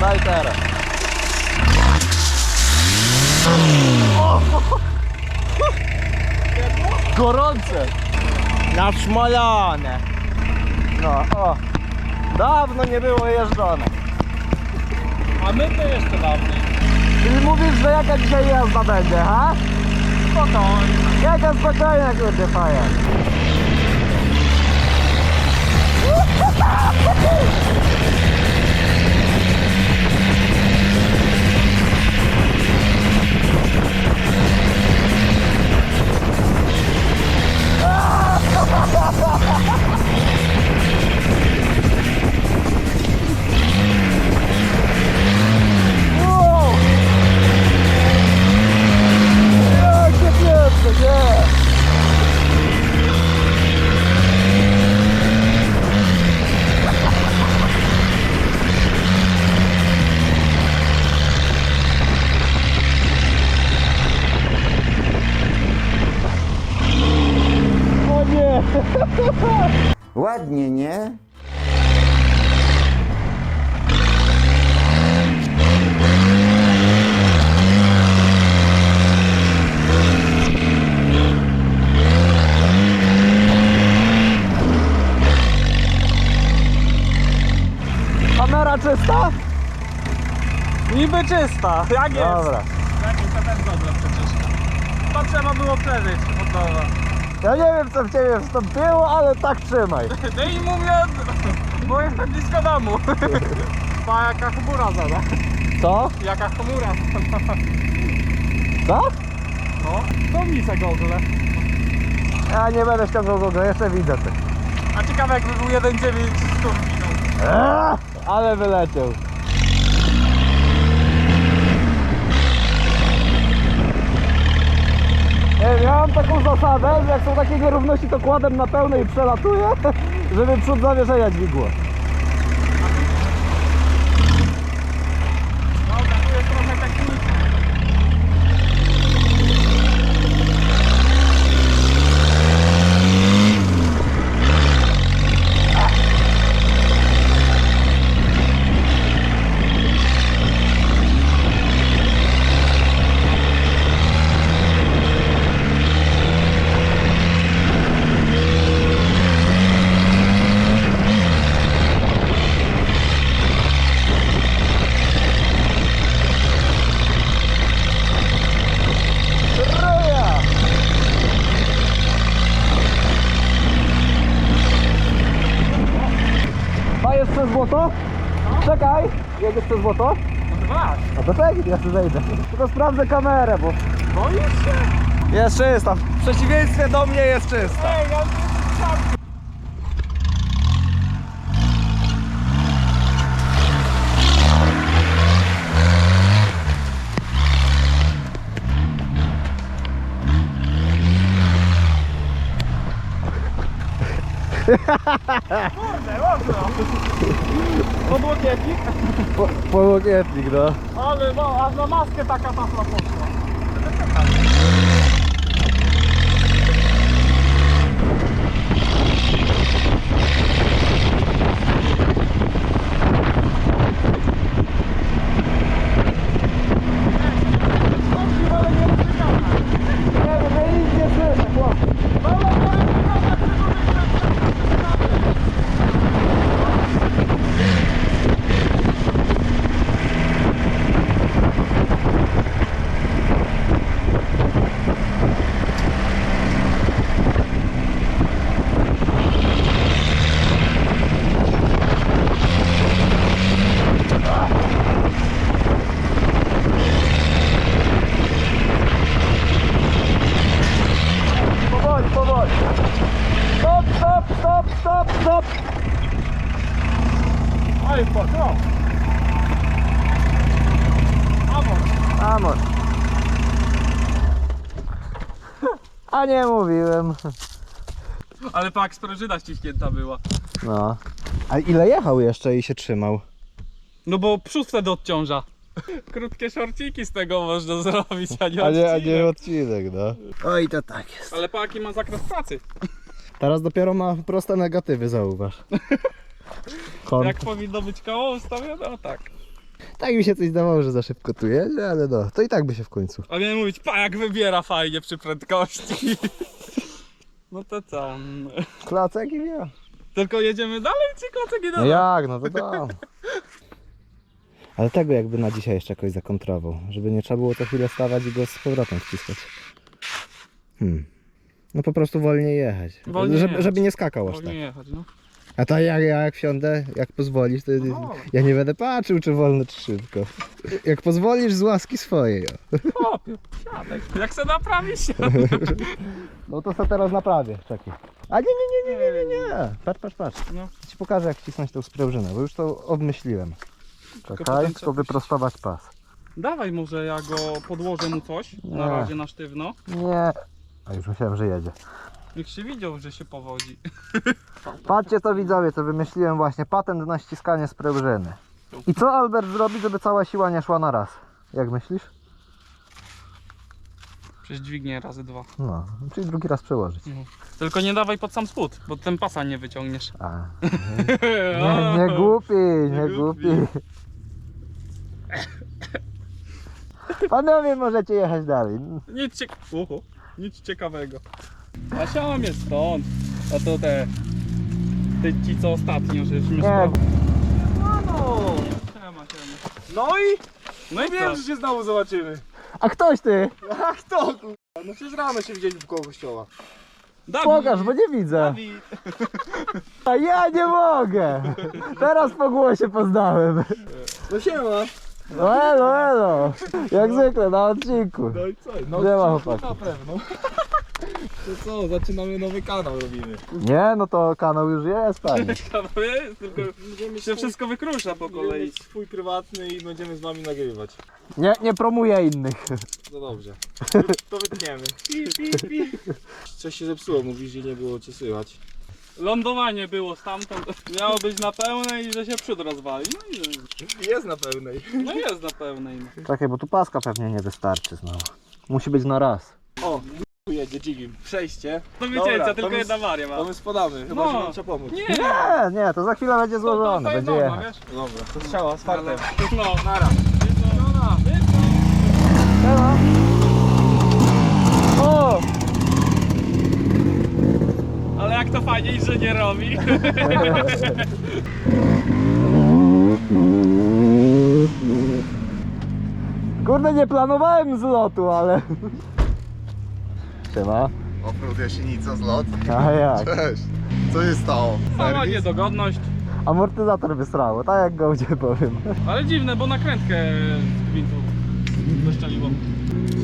Daj teraz. Gorące. Naszmalane. No, o. Dawno nie było jeżdżone. A my to jeszcze dawniej. Czyli mówisz, że jaka dzisiaj jazda będzie, ha? Spokojnie. Jaka spokojna, kurde, faja. Ładnie, nie? Kamera czysta? Niby czysta. Jak jest? Dobra. Jest, to też dobrze przecież. To trzeba było przeżyć od nowa. Ja nie wiem co w ciebie wstąpiło, ale tak trzymaj. No i mówię, bo jestem blisko domu. Pa, jaka chmura zada. Co? Jaka chmura. Co? No, to mi se gogle. Ja nie będę ściągał go, jeszcze widzę ty. A ciekawe jakby był 1,9 z turbiną. Eee, ale wyleciał. Ja mam taką zasadę, że jak są takie nierówności, to kładem na pełnej i przelatuję, żeby przód zawieszenia dźwigło. Dobra, tu jest trochę techniki. Ryja! Dajesz przez złoto? Czekaj, jedziesz przez złoto? No dwa. No to czekaj, ja tu zejdę. Tylko sprawdzę kamerę, bo... Boisz się? Jest czysta. W przeciwieństwie do mnie jest czysta. Ej, ja mocno. Podłokietnik? Po, no. Ale no, aż na maskę taka tafla poszła. Nie wiem, ja nic nie słyszę, chłopie. Powoli, powoli. Stop, stop, stop, stop, stop. Oj, pokro. Amor. Amor. Nie mówiłem. Ale pak, sprężyna ściśnięta była. No. A ile jechał jeszcze i się trzymał? No bo przód wtedy odciąża. Krótkie szorciki z tego można zrobić, a nie A nie, a odcinek. nie odcinek, no. Oj, to tak jest. Ale paki ma zakres pracy. Teraz dopiero ma proste negatywy, zauważ. Kąt. Jak powinno być koło ustawione? O tak. Tak mi się coś zdawało, że za szybko tu jedzie, ale no, to i tak by się w końcu. A miałem mówić, pa jak wybiera fajnie przy prędkości. No to co? Klacek i ja. Tylko jedziemy dalej, czy klocek nie No dalej? jak, no to tam. Ale tego jakby na dzisiaj jeszcze jakoś zakontrował, żeby nie trzeba było co chwilę stawać i go z powrotem wciskać. Hmm. No po prostu wolniej jechać. Wolniej żeby, jechać. żeby nie skakał aż Wolniej tak. jechać, no. A to jak ja jak wsiądę, jak pozwolisz, to ja nie będę patrzył czy wolno czy szybko. Jak pozwolisz z łaski swojej. o. Chłopie, siadaj. Jak se naprawisz się. No to co teraz naprawię, czekaj. A nie, nie, nie, nie, nie, nie, nie. Patrz, patrz, patrz. No. Ci pokażę jak wcisnąć tą sprężynę, bo już to obmyśliłem. Czekaj, potem tylko trzeba- wyprostować pas. Dawaj może ja go podłożę mu coś, na Nie. razie na sztywno. Nie. A już myślałem, że jedzie. Niech się widział, że się powodzi. Patrzcie to widzowie, co wymyśliłem właśnie. Patent na ściskanie sprężyny. I co Albert zrobi, żeby cała siła nie szła na raz? Jak myślisz? Przez dźwignię razy dwa. No, czyli drugi raz przełożyć. Tylko nie dawaj pod sam spód, bo ten pasa nie wyciągniesz. A, nie, nie głupi, nie głupi. Panowie możecie jechać dalej. Nic, ciek Uhu. Nic ciekawego. A siam jest stąd. A to te... Te ci co ostatnio, żeśmy No, siema, siema. No i No i wiem, co? że się znowu zobaczymy. a ktoś ty? Ach to kurwa, no przecież rano się widzieliśmy koło kościoła. Dawid. Pokaż, bo nie widzę. Dawid. A ja nie mogę. Teraz po głosie poznałem. No siema. No elo, elo. Jak zwykle na odcinku. No i co? No Nie ma chłopaków. Na pewno. To co, zaczynamy nowy kanał robimy. Nie, no to kanał już jest, panie. Ciekawe jest, tylko Będziemy się wszystko wykrusza po kolei. swój prywatny i będziemy z wami nagrywać. Nie, nie promuję innych. No dobrze. To wytniemy. Pi, pi, pi. Coś się zepsuło, mówisz, że nie było cię słychać. Lądowanie było stamtąd. Miało być na pełnej i że się przód rozwali. No i że- Jest na pełnej. no jest na pełnej. no. Czekaj, bo tu paska pewnie nie wystarczy znowu. Musi być na raz. O, Jigim. Przejście. Do Dobra, wycięcia, to tylko jedna waria ma. To my spadamy, chyba No. że nam trzeba pomóc. Nie, Nie, nie, to za chwilę będzie złożone, będzie jechać. wiesz? Dobra, to strzała z fartem. No, Nara. Siema. O! Ale jak to fajnie inżynierowi. Kurde, nie planowałem zlotu, ale... Siema. Offroad Jasienica zlot. A jak? Cześć. Co się stało? Mała niedogodność. Amortyzator wysrało, tak jak go gdzie powiem. Ale dziwne, bo nakrętkę z gwintu wyszczeliło.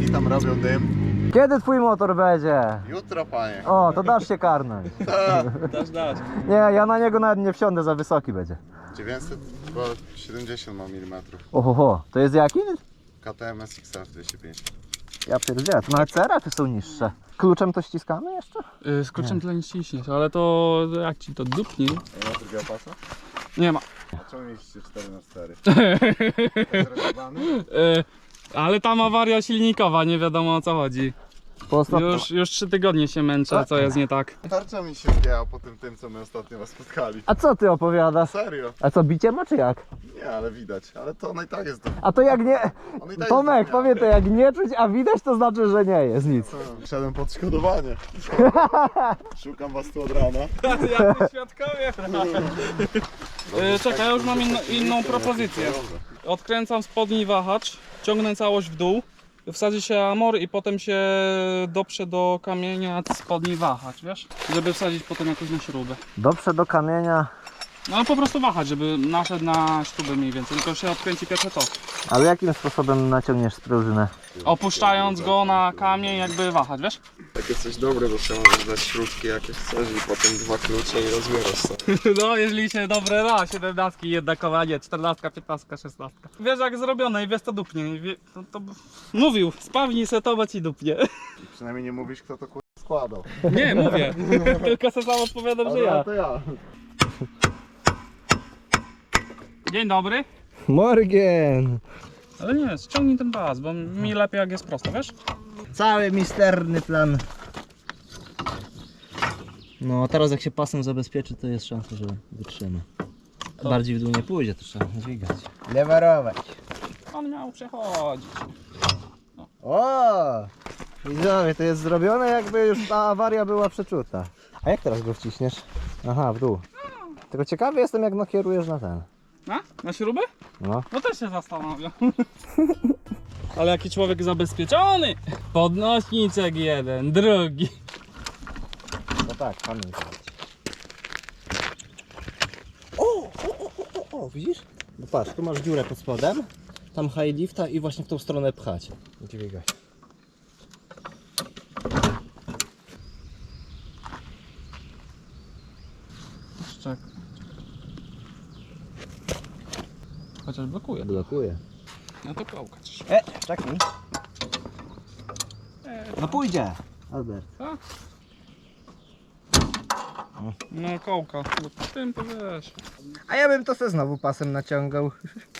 Ci tam robią dym. Kiedy twój motor będzie? Jutro, panie. O, to dasz się karnąć. Dasz, dasz. Nie, ja na niego nawet nie wsiądę, za wysoki będzie. 970 ma mm. Ohoho, to jest jaki? KTM SXF 250. Ja pierdzielę, to nawet cerafy są niższe. Kluczem to ściskamy jeszcze? Yy, z kluczem tyle nie ściśniesz, ale to jak ci to dupnie? Nie ma drugiego pasa? Nie ma. A czemu mieścicie 4 na 4 Zrezerwowany? Yy, ale tam awaria silnikowa, nie wiadomo o co chodzi. Po ostatnim... Już, już trzy tygodnie się męczę, co jest nie tak. Tarcza mi się wgięła po tym tym, co my ostatnio was spotkali. A co ty opowiadasz? Serio? A co, bicie ma czy jak? Nie, ale widać. Ale to ona i tak jest do... A to jak nie... On i tak Tomek, jest do powie to jak nie czuć, a widać to znaczy, że nie jest nic. Szedłem pod szkodowanie. Szukam was tu od rana. Jacy świadkowie? Yy, czekaj, ja już mam inno, inną propozycję. Odkręcam spodni wahacz, ciągnę całość w dół, wsadzi się amor i potem się doprze do kamienia spodni wahacz, wiesz? Żeby wsadzić potem jakoś na śrubę. Doprze do kamienia, No po prostu wahacz, żeby naszedł na śrubę mniej więcej, tylko się odkręci pierwsze to. ale jakim sposobem naciągniesz sprężynę? Opuszczając go na kamień jakby wahacz, wiesz? Takie coś dobre, bo trzeba możesz dać śrubki jakieś chcesz i potem dwa klucze i rozbierasz sobie. No, jeżeli się dobre da, 17 jednakowanie, 14, 15, 16. Wiesz jak zrobione i wiesz to dupnie. Wie, to, to... Mówił, spawnij se to, bo ci dupnie. Przynajmniej nie mówisz, kto to kur... składał. Nie, mówię. Tylko se sam odpowiadam, że ja. to ja. Dzień dobry. Morgen! Ale nie, ściągnij ten pas, bo mi lepiej jak jest prosto, wiesz? Cały misterny plan. No, teraz jak się pasem zabezpieczy, to jest szansa, że wytrzyma. Bardziej w dół nie pójdzie, to trzeba dźwigać. Lewarować. On miał przechodzić. O! Widzowie, to jest zrobione jakby już ta awaria była przeczuta. A jak teraz go wciśniesz? Aha, w dół. Tylko ciekawy jestem jak nakierujesz na ten. Na? Na śrubę? No. No też się zastanawiam. Ale jaki człowiek zabezpieczony! Podnośniczek jeden, drugi. No tak, pamiętaj. O, o, o, o, o, widzisz? No patrz, tu masz dziurę pod spodem, tam high lifta i właśnie w tą stronę pchać. Dźwigaj. Szczek. Blokuje. Blokuje. No to kołkać. E, czekaj. No pójdzie, Albert. No kołka. Bo tym to wiesz. A ja bym to se znowu pasem naciągał.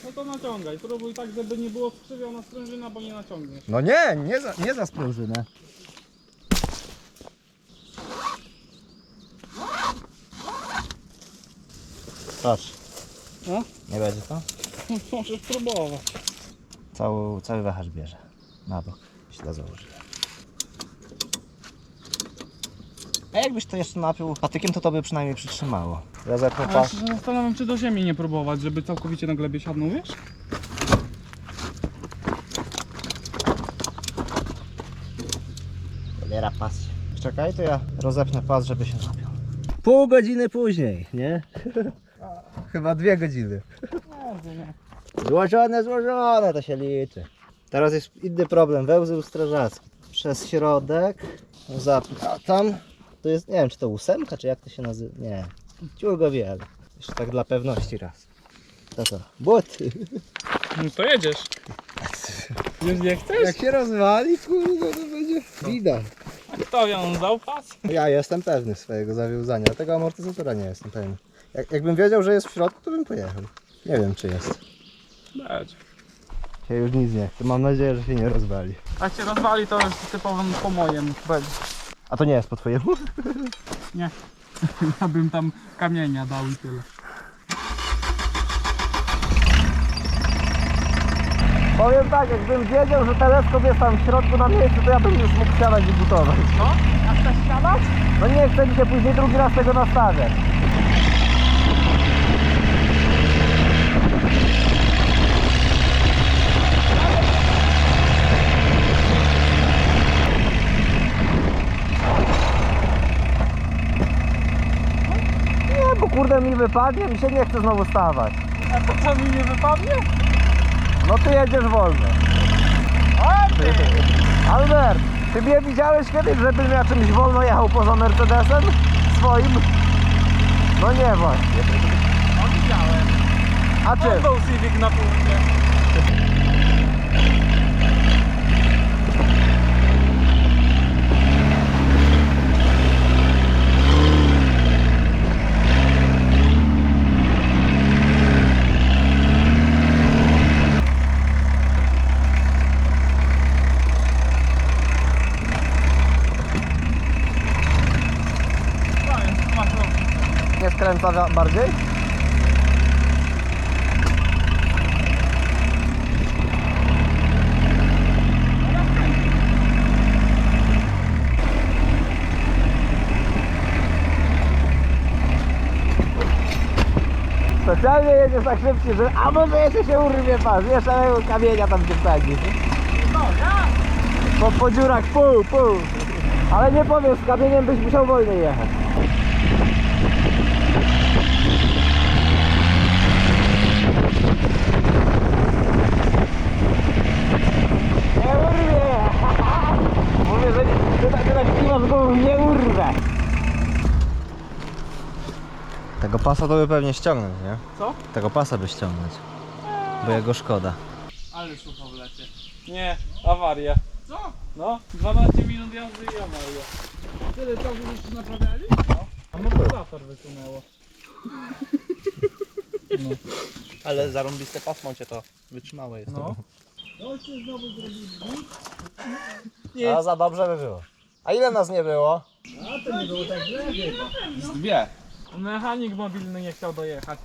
No to naciągaj. Próbuj tak, żeby nie było skrzywiona sprężyna, bo nie naciągniesz. No nie, nie za, nie za sprężynę. Patrz. No? Nie będzie to? Możesz próbować. Cały, cały wahacz bierze. Na bok. Źle założyłem. A jakbyś to jeszcze napił patykiem, to to by przynajmniej przytrzymało. Ja ja się zastanawiam, czy do ziemi nie próbować, żeby całkowicie na glebie siadnął, wiesz? Pobiera pas. Czekaj, to ja rozepnę pas, żeby się napił. Pół godziny później, nie? Chyba dwie godziny. Złożone, złożone, to się liczy. Teraz jest inny problem, węzeł strażacki. Przez środek, za, a tam, to jest, nie wiem czy to ósemka, czy jak to się nazywa, nie. Ciulgo wiele. Jeszcze tak dla pewności raz. To to, buty. No to jedziesz. Już nie chcesz? Jak się rozwali, kurde, to będzie widać. A kto wiązał pas? Ja jestem pewny swojego zawiązania, tego amortyzatora nie jestem pewny. Jak, jakbym wiedział, że jest w środku, to bym pojechał. Nie wiem, czy jest. Będzie. Się już nic nie chce. Mam nadzieję, że się nie rozwali. Jak się rozwali, to już typowym po mojem będzie. A to nie jest po twojemu? Ja bym tam kamienia dał i tyle. Powiem tak, jakbym wiedział, że teleskop jest tam w środku na miejscu, to ja bym już mógł siadać i butować. Co? A chcesz siadać? No nie chcę mi się później drugi raz tego nastawiać. Nie, bo kurde mi wypadnie, mi się nie chce znowu stawać. A to co mi nie wypadnie? No ty jedziesz wolno. Albert, ty mnie widziałeś kiedyś, żebym ja czymś wolno jechał poza Mercedesem? Swoim? No nie właśnie. No widziałem. A czym? Civic na półce. Nie skręca bardziej? Specjalnie jedziesz tak szybciej, że a może jeszcze się urwie pas, jeszcze kamienia tam się wsadzi. Po, po dziurach pół, pół. Ale nie powiem, z kamieniem byś musiał wolniej jechać. Nie urwie! Mówię, że nie- ty tak, ty tak klimasz go nie urwę. Tego pasa to by pewnie ściągnąć, nie? Co? Tego pasa by ściągnąć. Bo jego szkoda. Ale szuka w lecie. Nie, awaria. Co? No, 12 minut jazdy i awaria. Tyle czasu żeście naprawiali? No. Amortyzator wysunęło. Ale zarąbiste pasmo cię to wytrzymałe jest. No. A za dobrze by było. A ile nas nie było? Z dwie. Mechanik mobilny nie chciał dojechać.